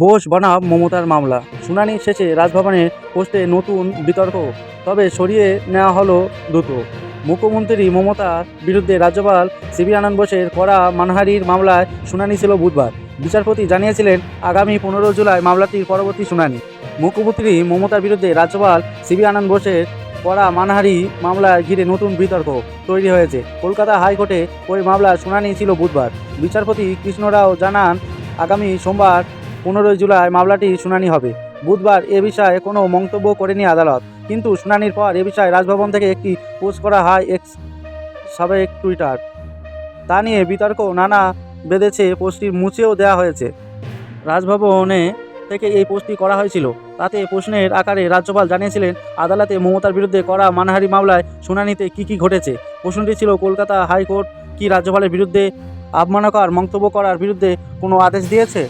বোস বনাম মমতার মামলা। শুনানি শেষে রাজভবনে পোস্টে নতুন বিতর্ক, তবে সরিয়ে নেওয়া হলো দ্রুত। মুখ্যমন্ত্রী মমতার বিরুদ্ধে রাজ্যপাল সিবি আনন্দ বোসের করা মানহারির মামলায় শুনানি ছিল বুধবার। বিচারপতি জানিয়েছিলেন, আগামী পনেরো জুলাই মামলাটির পরবর্তী শুনানি। মুখ্যমন্ত্রী মমতার বিরুদ্ধে রাজ্যপাল সিবি আনন্দ বোসের করা মানহারি মামলায় ঘিরে নতুন বিতর্ক তৈরি হয়েছে। কলকাতা হাইকোর্টে ওই মামলার শুনানি ছিল বুধবার। বিচারপতি কৃষ্ণরাও জানান, আগামী সোমবার পনেরোই জুলাই মামলাটি শুনানি হবে। বুধবার এ বিষয়ে কোনো মন্তব্য করেনি আদালত। কিন্তু শুনানির পর এ বিষয়ে রাজভবন থেকে একটি পোস্ট করা হয় এক্স সাবেক টুইটার। তা নিয়ে বিতর্ক নানা বেঁধেছে, পোস্টটি মুছেও দেওয়া হয়েছে। রাজভবনে থেকে এই পোস্টটি করা হয়েছিল। তাতে প্রশ্নের আকারে রাজ্যপাল জানিয়েছিলেন, আদালতে মমতার বিরুদ্ধে করা মানহারি মামলায় শুনানিতে কী কী ঘটেছে? প্রশ্নটি ছিল, কলকাতা হাইকোর্ট কি রাজ্যপালের বিরুদ্ধে অবমাননাকর মন্তব্য করার বিরুদ্ধে কোনো আদেশ দিয়েছে?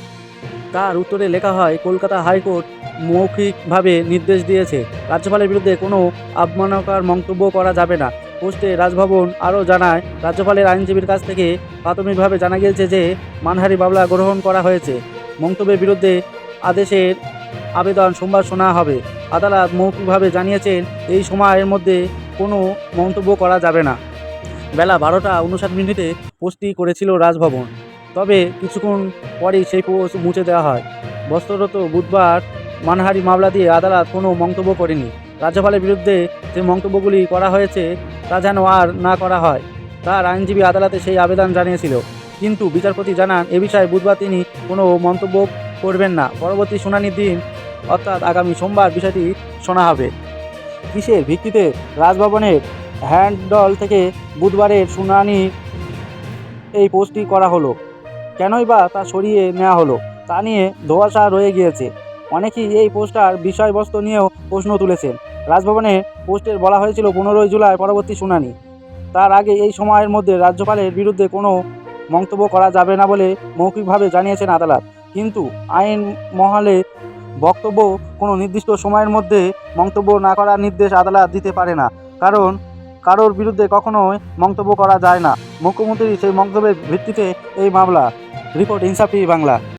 তার উত্তরে লেখা হয়, কলকাতা হাইকোর্ট মৌখিকভাবে নির্দেশ দিয়েছে, রাজ্যপালের বিরুদ্ধে কোনো অবমাননাকর মন্তব্য করা যাবে না। পোস্টে রাজভবন আরও জানায়, রাজ্যপালের আইনজীবীর কাছ থেকে প্রাথমিকভাবে জানা গিয়েছে যে মানহারি মামলা গ্রহণ করা হয়েছে। মন্তব্যের বিরুদ্ধে আদেশের আবেদন সোমবার শোনা হবে। আদালত মৌখিকভাবে জানিয়েছেন, এই সময়ের মধ্যে কোনো মন্তব্য করা যাবে না। বেলা বারোটা উনষাট মিনিটে পোস্টটি করেছিল রাজভবন। তবে কিছুক্ষণ পরেই সেই পোস্ট মুছে দেওয়া হয়। বস্ত্ররত বুধবার মানহারি মামলা দিয়ে আদালত কোনো মন্তব্য করেনি। রাজ্যপালের বিরুদ্ধে যে মন্তব্যগুলি করা হয়েছে তা যেন আর না করা হয়, তার আইনজীবী আদালতে সেই আবেদন জানিয়েছিল। কিন্তু বিচারপতি জানান, এ বিষয়ে বুধবার তিনি কোনো মন্তব্য করবেন না। পরবর্তী শুনানির দিন, অর্থাৎ আগামী সোমবার বিষয়টি শোনা হবে। কিসের ভিত্তিতে রাজভবনের হ্যান্ডল থেকে বুধবারের শুনানি এই পোস্টটি করা হলো? কেনই বা তা সরিয়ে নেওয়া হলো, তা নিয়ে ধোঁয়াশা রয়ে গিয়েছে। অনেকেই এই পোস্টার বিষয়বস্তু নিয়েও প্রশ্ন তুলেছেন। রাজভবনে পোস্টের বলা হয়েছিল পনেরোই জুলাই পরবর্তী শুনানি। তার আগে এই সময়ের মধ্যে রাজ্যপালের বিরুদ্ধে কোনো মন্তব্য করা যাবে না বলে মৌখিকভাবে জানিয়েছেন আদালত। কিন্তু আইন মহলে বক্তব্য কোনো নির্দিষ্ট সময়ের মধ্যে মন্তব্য না করার নির্দেশ আদালত দিতে পারে না। কারণ কারোর বিরুদ্ধে কখনোই মন্তব্য করা যায় না। মুখ্যমন্ত্রী সেই মন্তব্যের ভিত্তিতে এই মামলা রিপোর্ট ইনসাফি বাংলা।